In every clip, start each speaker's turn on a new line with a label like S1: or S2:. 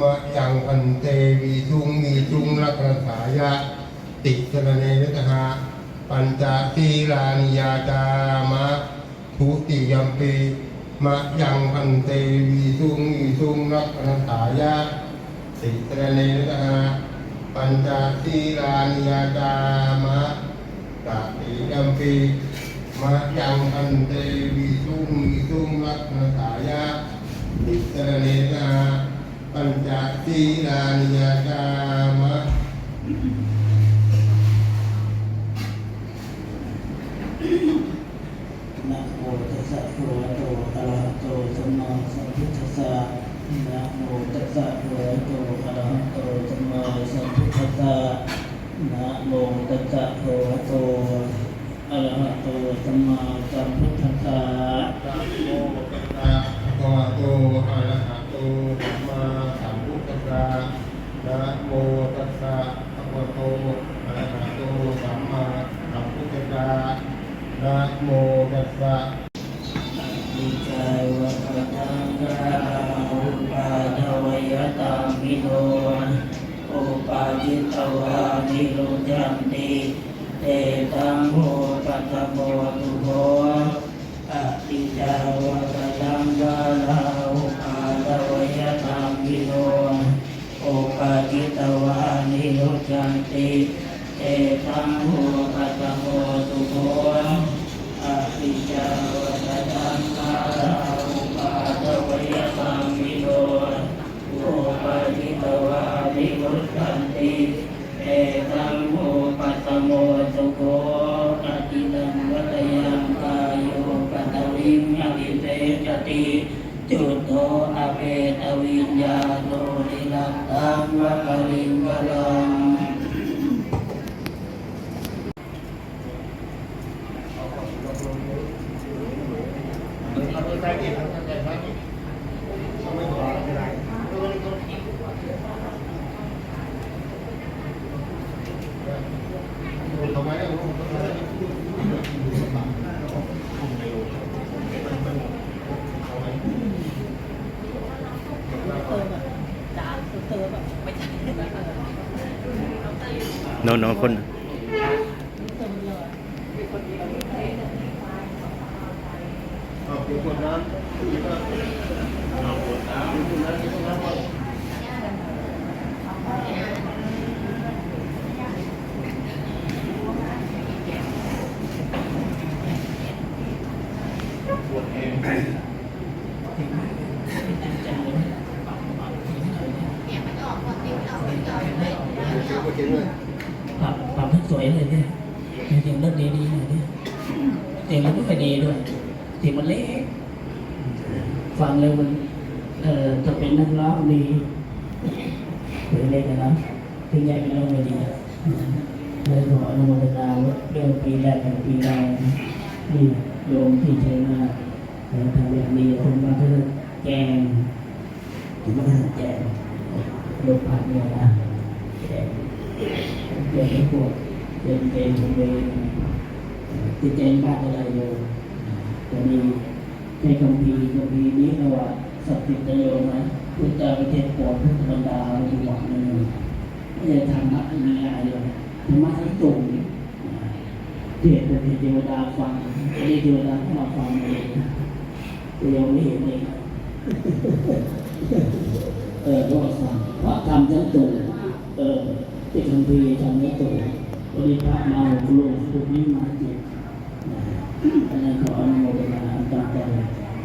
S1: มะยังพันเตวีจุงมีจุงลักษณายะ ติสรเนวิทหาปัญจศีลานิยาจามะทุติยมปีมะยังพันเตวีจุงมีจุงลักษณายะ ติสรเนวิทหาปัญจศีลานิยาจามะตติยมปีมะยังพันเตวีจุงมีจุงลักษณายะติสรเนนะ ปัญจศีลานิยกามะ
S2: นะโมตัสสะภะคะวะโตอะระหะโตสัมมาสัมพุทธัสสะนะโมตัสสะภะคะวะโตอะระหะโตสัมมาสัมพุทธัสสะนะโมตัสสะภะคะวะโตอะระหะโตสัมมาสัมพุทธัสสะ
S1: นะโมตัสสะภะคะวะโตอะระหะโตสัมมาสัมพุทธัสสะนะโมตัสสะภะคะวะโตอะระหะโตสัมมาสัมพุทธัสสะ นะโมตัสสะ
S2: อิจาวะปะทังกะอุปาทวยตัมมิโนอุปาจิตวานิโรจันติเตตังโหปัตโมตุโหอะอิจาวะปะทังกะอุปาทวยตัมมิโนอุปาจิตวานิโรจันติเตตังโห จติจุดโตอเวตวิญญาโนนิลัตตังวะกลิงกลัง
S3: โนนโนนคน
S1: ขอาเดี๋ยวกดน้ำ
S2: ปรับปรับให้สวยเลยเนี่ยเสียงเลิศดีๆหน่อยเนี่ยเสียงมันไม่ค่อยดีด้วยเสียงมันเล็กฟังเลยมันเอ่อจะเป็นนักร้องดีเสียงเล็กนะครับเสียงใหญ่เป็นร้องไม่ดีเลยขออนุโมทนาเรื่องปีแรกกับปีแรกนี่โยมที่ใช้มาแต่ทำอย่างดีคนมาเพื่อแก งถึงมาแกงลงผัดเนี่ยนะแกงเรียนให้พวกเรียนเองผมเองจิตใจบ้านอะไรโยมจะมีในคำพีคำพีนี้เราว่าสัพพิตโยมนะพุทธเจ้าประเทศปวดพุทธบรรดาอีกหวังหนึ่งไม่ใช่ธรรมะมีอะไรเลยธรรมะทั้งสูงเทศน์เป็นเทวดาฟังเทวดาเข้ามาฟังเองแต่ยังไม่เห็นเอง เออก็ฟังพราะทำทั้งสูงเออที่ทำพีทำนี้ตัววันนี้พระมาหลูกลูกนี้มาเจ็ดอันนั้นขออนุโมทนาตั้งใจ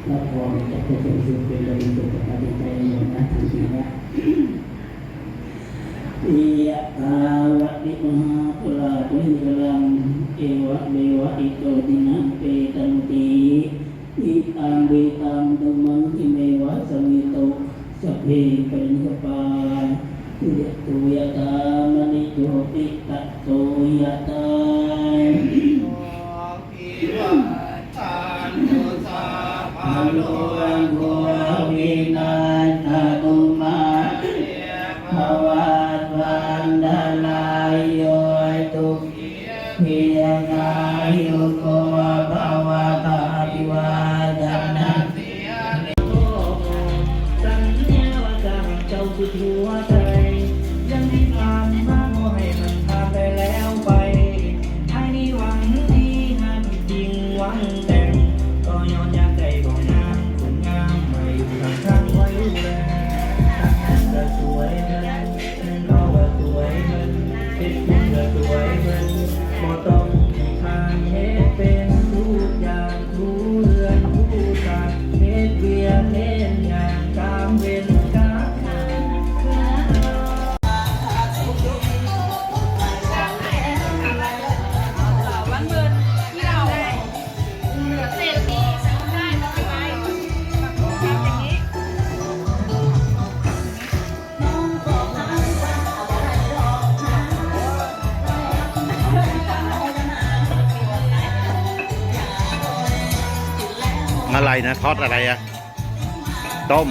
S2: รับพรจากพระเจ้าสุเป็นระดับสุขอดีใจหมดนะทันทีนะอิยะตาวะดิมหาปุราปุหิรังเอวะเมวะอิโตตินังเปตันติ อิตังวิตังตุมังคิเมวะสมิโตสัพเพปัญญปายะตุยะตามณิโยติตะโตยะตาอโลอังโกวินา
S3: ทอดอะไรอะต้ม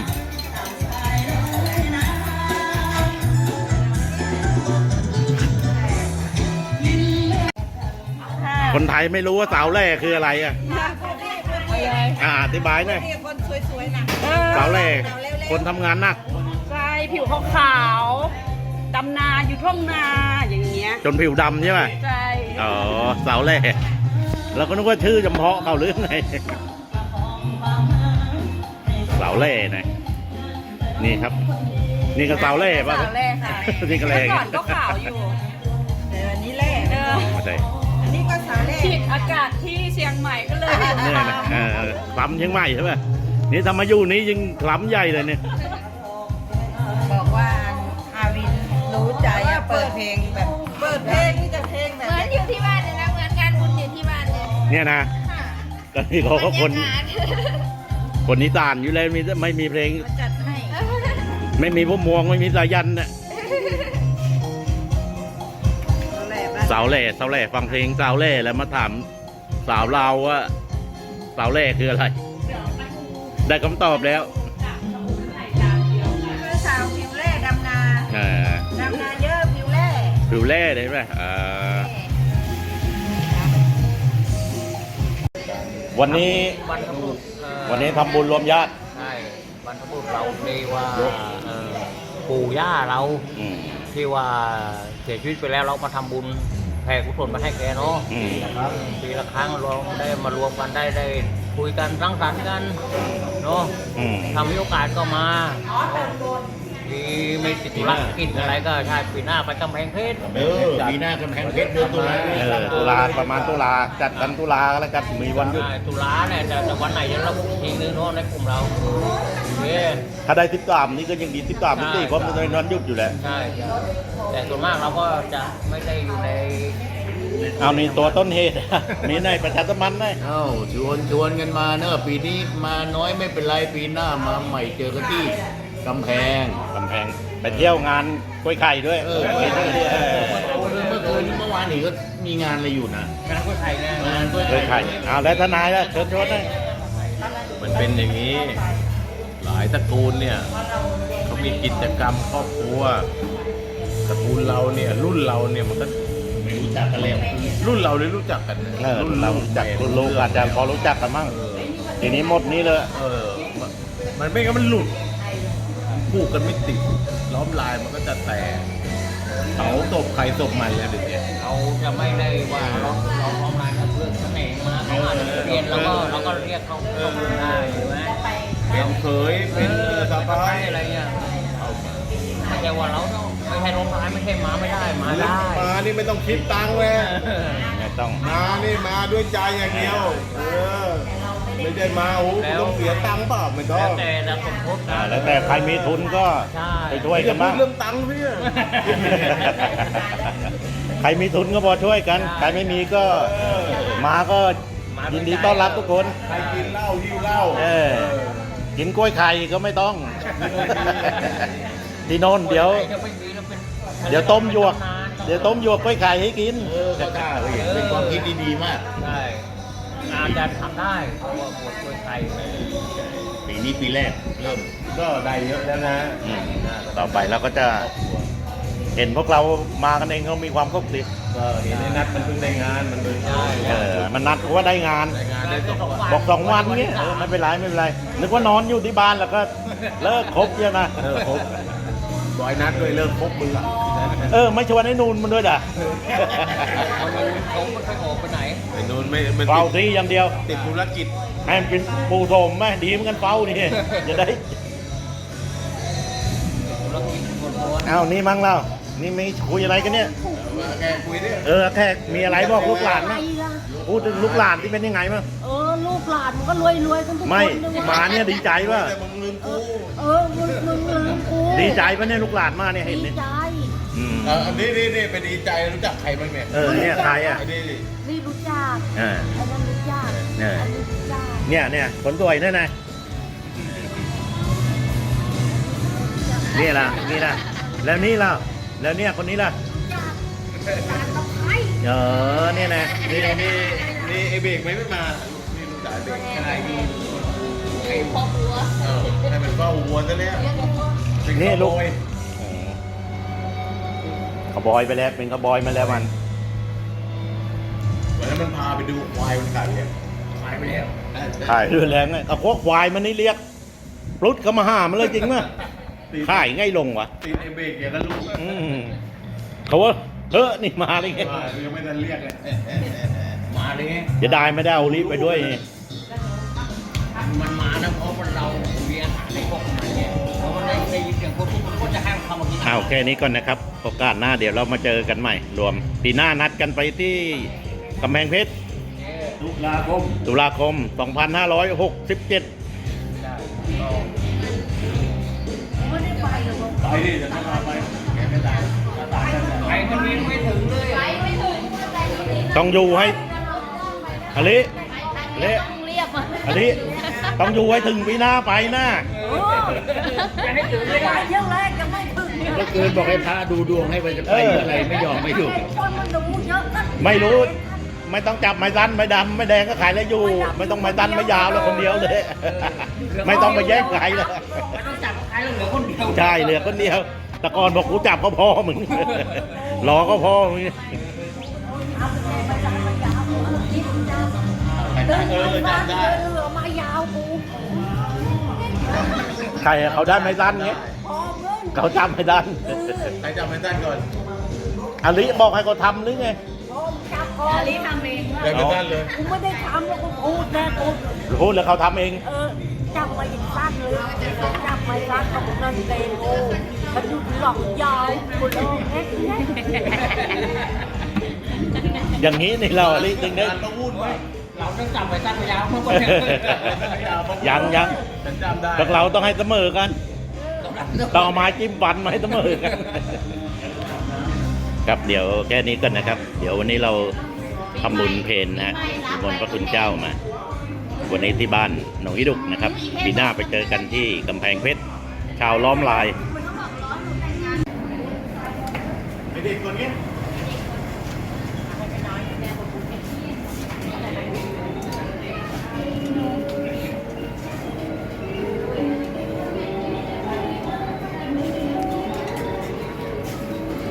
S3: คนไทยไม่รู้ว่าสาวแร่คืออะไรอะอ่าอธิบายหน่อย
S4: คนสวยๆนะ
S3: สาวแร่คนทำงานหนัก
S4: ใช่ผิวขาวๆดำนาอยู่ท่องนาอย่างเงี้ย
S3: จนผิวดำใช่ไหม
S4: ใช่
S3: อ๋อสาวแร่เราก็นึกว่าชื่อจำเพาะเขาหรือไงสาวแร่นะนี่ครับ นี่ก็สาวแร่ป่ะ
S4: สาวแร่ค่ะ
S3: นี่ก็แร่
S4: เมื่อก่อนก็ขาวอยู่แต่อันนี้แร่เออ
S3: ไม่ใช่
S4: อันนี้ก็สาวแร่ฉีดอากาศที่เชียงใหม่ก็เลย
S3: เนี่ยนะเออคล้ำเชียงใหม่ใช่ไหมนี่ทำมาอยู่นี้ยิ่งคล้ำใหญ่เลยเนี่ย
S5: บอกว่าอาวินรู้ใจอะเปิดเพลงแบบเปิดเพลงนี่จะเพลงแบ
S6: เห
S5: บ
S6: มือนอยู่ที่บ้านเลยนะเหมือนงานบุญอยู่ที่บ้านเลย
S3: เนี่ยนะ
S6: ค่ะ
S3: ก็นี่เขาก็คน
S6: บรรยากาศ
S3: คนนิสานอยู่เลยมีไม่มีเพลง
S5: จัดให้
S3: ไม่มีพวกมวงไม่มีสายันน่ะ
S5: แหละบ้าน
S3: สาวแหล่สาวแหล่ฟังเพลงสาวแหล่แล้วมาถามสาวเราวว่าสาวแหล่คืออะไร ได้คำตอบแล้ว
S5: คือสาวผิวแร่ดำนา
S3: เออ
S5: ดำนาเยอะผิวแร่
S3: ผิวแร่ได้ไหมเออวันนี้
S7: บรรพบุรุษเอ่อ
S3: วันนี้ทำบุญรวมญาติ
S7: ใช่บรรพบุรุษเราที่ว่าเอ่อปู่ย่าเรา
S3: อืม
S7: ที่ว่าเสียชีวิตไปแล้วเรามาทำบุญแผ่กุศลมาให้แกเนาะ
S3: อืม
S7: ครับปีละครั้งเราได้มารวมกันได้ได้คุยกันสังสรรค์กันเนาะ
S3: อืม
S7: ทำมีโอกาสก็มา มีไม่ติดธุระกิจอะไรก็ใช่ปีหน้าไปกำแพงเพชร
S8: เออปีหน้ากำแพงเพชรเดือนตุลา
S3: เออตุลาประมาณตุลาจัดกันตุลาก็แล้วกันมีวันหยุด
S7: ใช่ตุลาเนี่ยจะจะวันไหนจะระบุอีกทีนึงเนาะในกลุ่มเราโอเค
S3: ถ้าได้ทิปตามนี่ก็ยังดีทิปตามทิปตีเพราะมันเป็นวันหยุดอยู่แล้ว
S7: ใช่ใช่แต่ส่วนมากเราก็จะไม่ได้อยู่ใน
S3: เอานี่ตัวต้นเหตุ มีในประชาสัมพันธ์ได้
S8: เอ้าชวนชวนกันมาเนอะปีนี้มาน้อยไม่เป็นไรปีหน้ามาใหม่เจอกันที่กำแพง
S3: กำ แพงไปเที่ยวงานกล้วยไข่ด้วย
S8: เออ
S3: ไปเที่ยวที่เออ
S8: เมื่อคืนเมื่อวานนี่ก็มีงานอะไรอยู่นะ
S7: งานกล้วยไข่ไง
S8: งานกล้วย
S3: กล้วยไข่เอาแล้วทนายล่ะเชิญชวนหน่อย
S9: มันเป็นอย่างนี้ หลายตระกูลเนี่ยเขามีกิจกรรมครอบครัวตระกูลเราเนี่ย รุ่นเราเนี่ยมันก็
S8: ไม่รู้จักกันแล้ว
S9: รุ่นเราได้รู้จักกันนะ
S3: เออเรารู้จักรุ่นลูกอาจจะพอรู้จักกันมั่งทีนี้หมดนี้เลย
S9: เออ มันมันไม่งั้นมันหลุด ผูกกันไม่ติดล้อมลายมันก็จะแตกเขาศพใครศพมันเลยเดี๋ยวนี้
S7: เราจะไม่ได้ว่าเราเราพร้อมงานกับเพื่อนเสน่ห์มาเขามาเรียนแล้วก็เราก็เรียกเขาเข้ากลุ่มได้ใช่ไหม
S9: เป็นเคยเป็นสะพ้าย
S7: อะไรเงี้ยไม่ใช่ว่าเราต้องไม่ใช่ลงท้ายไม่ใช่มาไม่ได้มาได้
S9: มานี่ไม่ต้องคิดตังค์เว้ย
S3: ไม่ต้อง
S9: มานี่มาด้วยใจอย่างเดียว เออ ไม่ได้มาโอ้โหต้องเสียตังค์เปล่าไม่ต้อ
S7: แล้ว
S9: ง
S7: แต่จะสมทบ
S3: อ่า
S7: นะ
S3: แล้วแต่ใครมีทุนก็
S7: ใช่
S3: ไปช่วยกันบ้าง
S9: เรื่องตังค์พี่
S3: ใครมีทุนก็พอช่วยกัน ใครไม่มีก็มาก็ยินดีต้อนรับทุกคน
S9: ใครกินเหล้าหิ้วเหล้า
S3: เออ กินกล้วยไข่ก็ไม่ต้อง ที่โน่นเดี๋ยวเดี๋ยวต้มหยวก เดี๋ยวต้มหยวกกล้วยไข่ให้กิน
S8: เออก็ได้เว้ยเป็นความคิดที่ดีมาก
S7: ใช่ งานจะทำได้เพราะว่าบทด้วยไทย
S8: ปีนี้ปีแรกเริ่ม
S9: ก็ได้เยอะแล้วนะ
S3: อืมต่อไปเราก็จะเห็นพวกเรามากันเองเขามีความสุขดี
S9: ก็เห็นไอ้นัดมันเพิ่งได้งานมันเลย
S3: เออมันนัดว่าได้งาน
S9: ได้งานได้สองวัน
S3: บอกสองวันเงี้ยเออไม่เป็นไรไม่เป็นไรนึกว่านอนอยู่ที่บ้านแล้วก็เลิกครบใช่ไหม
S9: เออครบ บอยนัดด้วยเลิกคบมึงอะ
S3: เออ ไม่ชวนไอ้นูนมันด้วยด่ะ
S7: คนนู้นเขาไม่ค่อยออกไปไหน
S9: ไอ้นู้นไม่มัน
S3: เฝ้า
S9: ติด
S3: ที่อย่างเดียว
S9: ติดธุรกิจ
S3: ให้มันเป็นปูโสมไหมดีเหมือนกันเฝ้านี่จะได้
S7: ธุรกิจคนโน้น
S3: เอ้านี่มั้งเรานี่ไม่คุยอะไรกันเนี่ย
S9: แกคุยเนี่ย
S3: เออแขกมีอะไรบอกลูกหลานมั้งพูดถึงลูกหลานที่เป็นยังไงมั้ง
S4: เออ ลูกหลานมันก็รวยรวยๆกันทุกคน
S3: ไม่
S4: เลย
S3: มาเนี่ยดีใจป่ะ
S9: แต่มึงลืมกู
S4: เออมึงมึงลืมกู
S3: ดีใจป่ะเนี่ยลูกหลานมาเนี่ยเห็น
S4: ดี
S3: เนี่ย
S4: ใจ
S3: อืม
S9: เอออันนี้นี่นี่ไปดีใจรู้จักใครบ้างเนี่ย
S3: เออเนี่ยใครอะ
S9: ไอ้นี่
S4: นี่รู้จัก
S3: อ่า
S4: อันนั้นรู้จัก
S3: เออ
S4: อันนี้รู้จัก
S3: เนี่ยเนี่ยคนสวยเนี่ยนะนี่ล่ะนี่ล่ะ แล้วนี่ล่ะ แล้วเนี่ยคนนี้ล่ะเออเนี่ยนะ
S9: นี่นี่นี่ไอ้เบรกไม่ไม่มานี่รู้จักไอ้ เบรกขนาดนี้ไอ้พ่อวัวเออให้เป็นพ่อวัวซะแล้วเป็น
S3: นี่ลูก
S9: ขโมย
S3: ขบอยไปแล้วเป็นขบอยมาแล้วมัน
S9: วันนั้นมันพาไปดูควายมันขายเนี่ย
S7: หายไปแล้ว
S3: ขายเรือแรงไงเอาพวกควายมันนี่เรียกปลุดเขามาหามันเลยจริงมั้ยขายไง่ายลงวะ
S9: ติดไอ้เบรกอย่างนั้นลูก
S3: อืมเขาว่าเฮ้อนี่มาเลยไง
S9: ว่ายังไม่ทันเรียกเลย
S7: มาเลย
S3: จะได้ไม่ได้เอาลิฟต์ไปด้วย
S7: มันมานะเพราะว่าเรามีอาหารในพวกมันเนี่ยเพราะมันได้ได้ยินเสียงพวกมันก็จะห้ามเข้ามากิน
S3: เอาแค่นี้ก่อนนะครับโอกาสหน้าเดี๋ยวเรามาเจอกันใหม่ รวมปีหน้านัดกันไปที่กำแพงเพชร
S9: ตุลาคม
S3: ตุลาคม 2567
S9: ไปดิจะต้องพาไปแกไม่ตายตายแล้ว
S7: ไปคนนี้ไม่ถึงเลยอะ
S3: ต้องอยู่ให้อลิอลิ
S6: เรียบอะ
S3: อลิ ต้องอยู่ให้ถึงปีหน้าไปนะ
S7: จะให้ถึงไม่ได้
S4: เที่ยวแรกยังไม่ถึงเนี่ย
S8: เมื่อคืนบอกให้พระดูดวงให้ไปจะไปเมื่อไหรไม่ยอมไม่อยู่
S4: คนมันดูเยอะนะ
S3: ไม่รู้ ไม่ต้องจับไม้สั้นไม้ดำไม้แดงก็ขายแล้วอยู่ ไม่ต้องไม้สั้นไม้ยาวแล้วคนเดียวเลย ไม่ต้องไปแย่งใครเลย
S7: ไม่ต้องจับใครแล้วเหลือคนเดียว
S3: ใช่เหลือคนเดียวแต่ก่อนบอกกูจับก็พอมึงรอก็พอมึง
S4: เดินไปบ้านเดินเรือ
S3: ใครเขาได้ไม้สั้นไง
S4: พอเงิน
S3: เขาจำไม่ได้
S9: ใครจำไม่ได้ก่อน
S3: อลิบอกให้เขาทำหรือไง
S4: พอจับพอ
S6: อลิทำเอง
S9: จำไม่ได้เลย
S4: กูไม่ได้ทำแล้วกูพูดแน่กู
S3: พูดแล้วเขาทำเอง
S4: เออจับมาอีกสั้นเลยจับมาสั้นกับนั่นเตงโอ้มันดูหลอกยาวกูโลเอ๊ะ
S3: อย่างนี้นี่เราอลิจึงได้
S9: งานต้องวุ่นไหม
S7: เราต้องจับไว้สั้นไว้ยาวเพื่อคนเดียว
S3: ยังยัง
S9: ฉันจำได้
S3: พวกเราต้องให้เสมอกัน ต้องเอาไม้จิ้มฟันมาให้เสมอกัน ครับเดี๋ยวแค่นี้ก่อนนะครับ เดี๋ยววันนี้เราทำบุญเพนนะฮะนิมนต์พระคุณเจ้ามา วันนี้ที่บ้านหนองอิดุกนะครับปีหน้าไปเจอกันที่กำแพงเพชรชาวล้อมลาย
S9: ไอเด็กคนนี้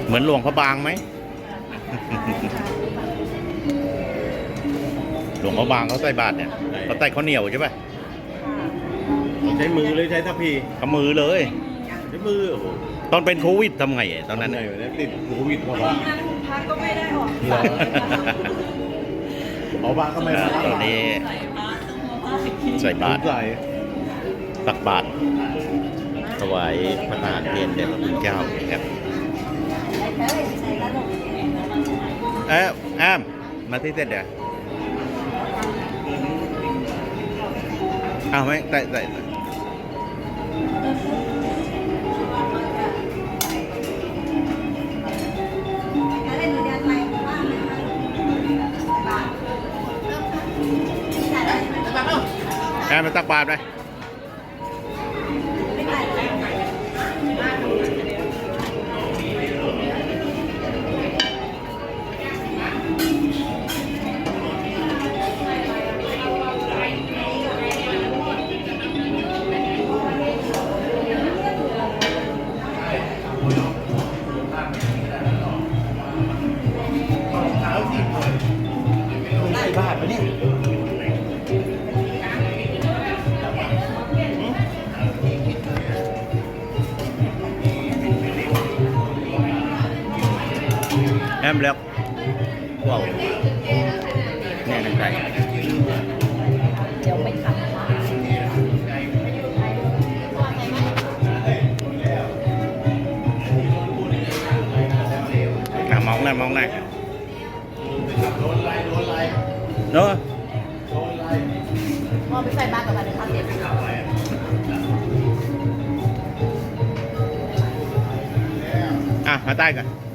S3: เหมือนหลวงพระบางไหม หลวงพระบางเขาใส่บาตรเนี่ยเขาใส่ข้าวเหนียวใช่ปะ
S9: ใช้มือเลยใช้ทัพพี
S3: ขมือเลย
S9: ใช้มือโอ้โห
S3: ตอนเป็นโควิดทำไงอะตอนนั้น
S9: ไหน
S3: น่ะ
S9: วะเนี่ยติดโควิดมาบ้าง
S5: พักก็ไม่ได้ออก
S9: เหรอ หมอบ้างก็ไม่มา
S3: ตอนนี้ใส่บาตร
S9: ใส่
S3: ตักบาตรถวายพระทหารเพลแด่พระคุณเจ้านะครับ เอ๊ะแอมมาที่เสร็จเดี๋ยวอ้าวไม่ใส่ใส่แอมมาตักบาตรไป 带ด้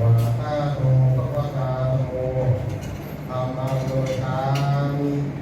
S3: วะ
S1: ตาโตภะวะตาโตธรรมโมทามิ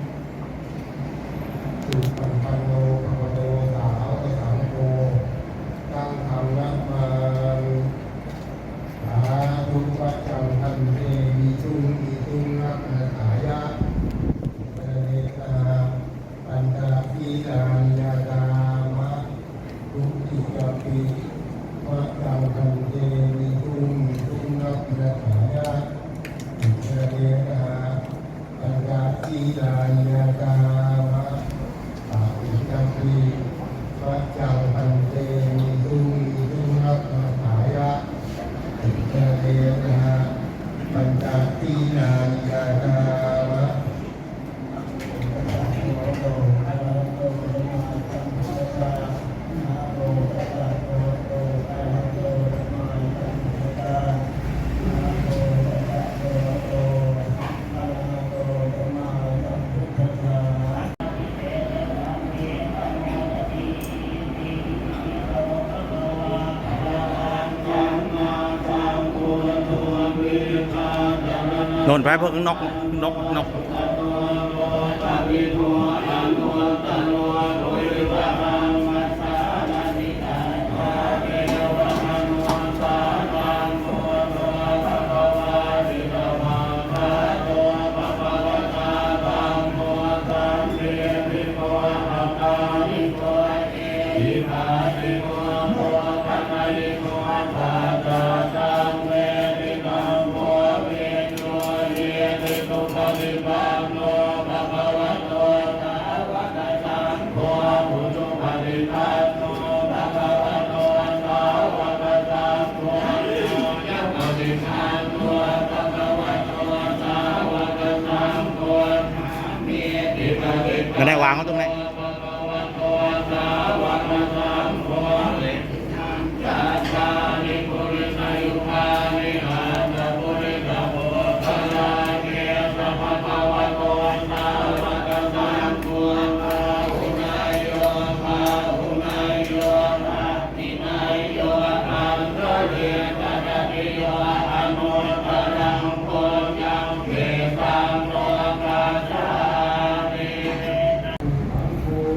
S1: น
S2: ไปพวกนก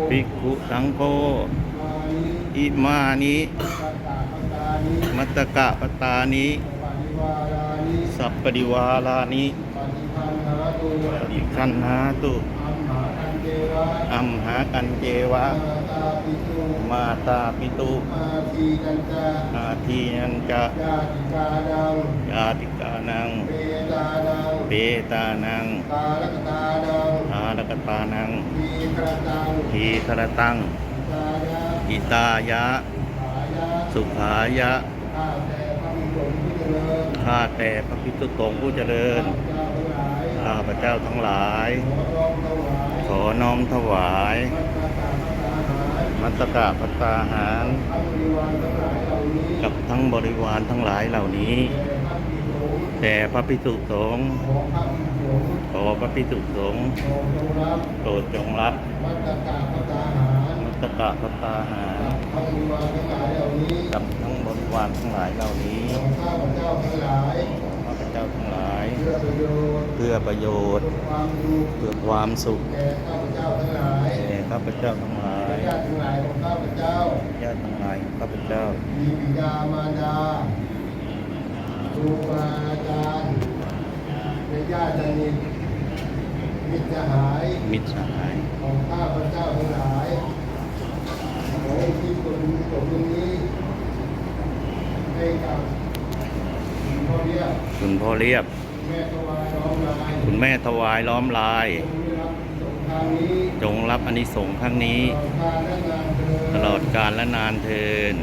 S2: ภิกขุสังโฆอิมานิมัตตกะปตานิสัพปิวาลานิอิคันหาตุอัมหากันเจวะ มาตาปิตุ อาทีนันจะ
S1: ญาติกา
S2: นัง
S1: เปตานัง
S2: อา
S1: ลกตา
S2: นัง
S1: ทีคระตัง
S2: อิตายะ สุภายะ
S1: ข้าแต่พระพิสุ
S2: ตรงผู้เจริญ
S1: ข้าพ
S2: ระเจ้าทั้งหลาย
S1: ขอน้อมถวาย
S2: มั
S1: ตกาพัตตาหาร กับทั้งบริวารทั้งหลายเหล่านี้
S2: แต่
S3: พระพิสุสงฆ์
S1: ขอข้าพเจ้า
S3: ขอพระพิสุสงฆ์
S1: โปรดจงรับ
S3: โปรดจงรับ
S1: วัตกาพระตาหาร
S3: มัตตกะพระตาหาร
S1: ทั้งมีวาทั้งหลายเหล่านี้
S3: กับทั้งบริวารทั้งหลายเหล่านี้
S1: ของข้าพเจ้าทั้งหลาย
S3: ของข้าพเจ้าทั้งหลาย
S1: เพื่อประโยชน์
S3: เพื่อประโยชน์
S1: เพื่อความสุข
S3: เพื่อความสุข
S1: แก่ข้าพเจ้าทั้งหลาย
S3: แก่ข้าพเจ้าทั้งหลาย
S1: ญาติทั้งหลายของข้าพเจ้า
S3: ญาติทั้งหลายของข้าพเจ้า
S1: มีบิดามารดาค รูบาอาจารย์และญาติสนิทมิตรสหาย
S3: มิตรสหาย
S1: ของข้าพเจ้าทั้งหลายขอให้ที่คนตรงนี้ให้กับพ่อเรียก
S3: คุณพ่อเรียบ
S1: แม่ถวายน้องนาย
S3: คุณแม่ถวายล้อมลาย
S1: จงรับสงครามนี้
S3: จงรับอานิสงส์ครั้งนี้
S1: ตลอดกาลและนานเถิด
S3: ตลอดกาลและนานเทิน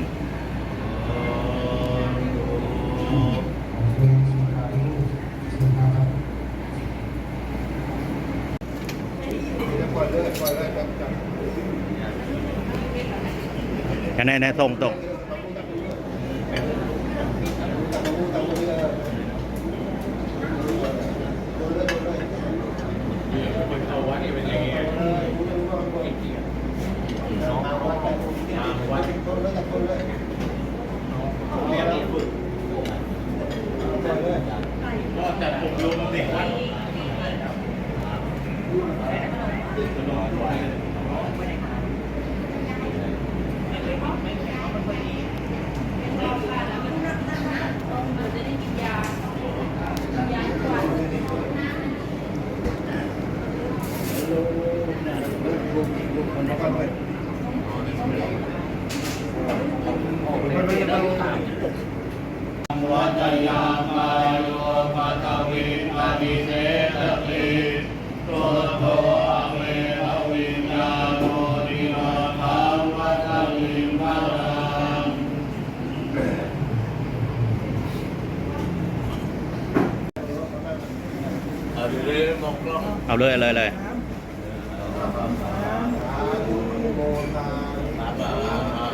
S3: คะแนนในส่งตก
S9: เอาวัดนี่เป็นยังไงก็จัดอบรมเด็กวัด
S8: Thank you. เอาเล
S3: ยเอาเลยเลย
S8: มามามา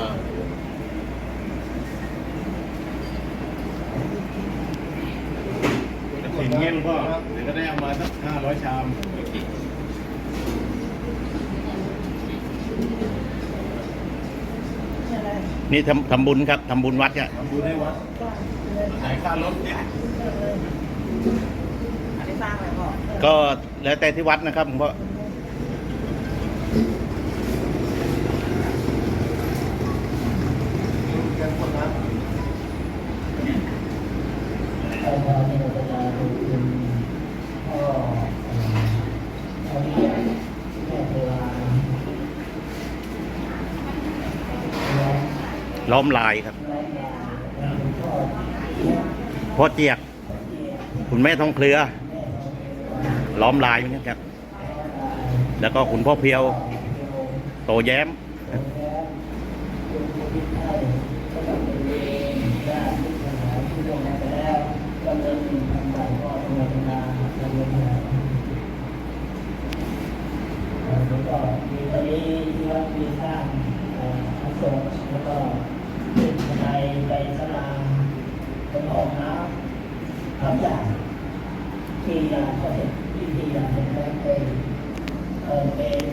S9: สินเงี้ยหลวงพ่อเดี๋ยวก็ได้เอามาสักห้าร้อยชาม
S3: นี่ทำทำบุญครับทำบุญวัดเนี่ย
S9: ทำบุญให้วัดไหนค่ารถเนี่ย
S5: อันนี้ สร้างอะไรพ่อ
S3: ก็แล้วแต่ที่วัดนะครับผมก็
S2: ขอพระนิพพานคุณพ่อพ่อเลี้ยงแม่เทวาและ
S3: ล้อมลายครับ
S2: คุณพ่อ
S3: พ่อเจียก คุณแม่ทองเครือ ล้อมลายเหมือนกันครับ แล้วก็คุณพ่อเพียว โตแย้ม
S2: แล้วก็มีตอนนี้ที่วัดมีสร้างเอ่อพระสงฆ์แล้วก็ขึ้นบันไดไปสลามเป็นห้องน้ำทำอย่างที่อยากจะเห็นที่ที่อยากเห็นแม่เป็น เ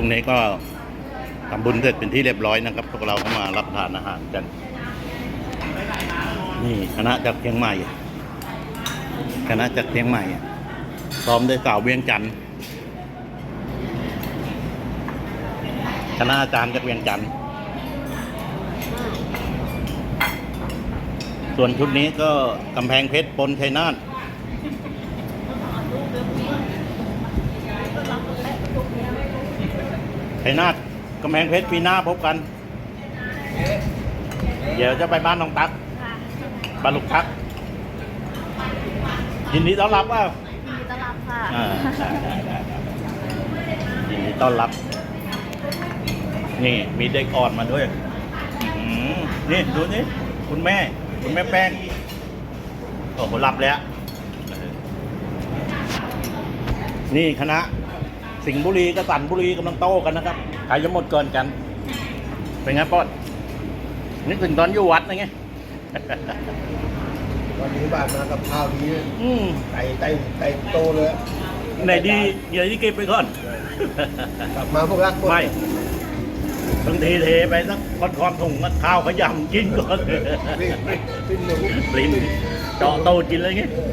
S2: ต
S3: รงนี้ก็ทำบุญเสร็จเป็นที่เรียบร้อยนะครับ พวกเราก็มารับทานอาหารกัน นี่คณะจากเชียงใหม่คณะจากเชียงใหม่ซ้อมด้วยสาวเวียงจันทร์คณะอาจารย์จากเวียงจันทร์ส่วนชุดนี้ก็กำแพงเพชรปนชัยนาท ชัยนาทกำแพงเพชรปีหน้าพบกัน เดี๋ยวจะไปบ้านน้องตั๊กบ้านลูกทัก ยินดีต้อนรับว่า
S6: ยินดีต้อนรับค่ะ
S3: อ่าได้ได้ได้ได้ยินดีต้อนรับ นี่มีเด็กอ่อนมาด้วยอื้อหือนี่ดูนี่คุณแม่ คุณแม่แป้งโอ้โหหลับแล้วเออนี่คณะ สิงห์บุรีกับสันบุรีกำลังโต้กันนะครับใครจะหมดก่อนกัน เป็นไงป้อนนึกถึงตอนอยู่วัดนะไง
S1: วันนี้บ้านมากับข้าวดี
S3: อืม
S1: ไก่ไก่ไก่โตเลย
S3: ไหนดีเดี๋ยวที่เก็บไปก่อน
S1: กลับมาพวกรักหด
S3: ไม่บางทีเทไปสักคอนคอนถุงก็ข้าวขยำกินก่อน
S1: รีบรีบรีบหนู
S3: ปริมเจาะโตกินเลยไง
S1: เออ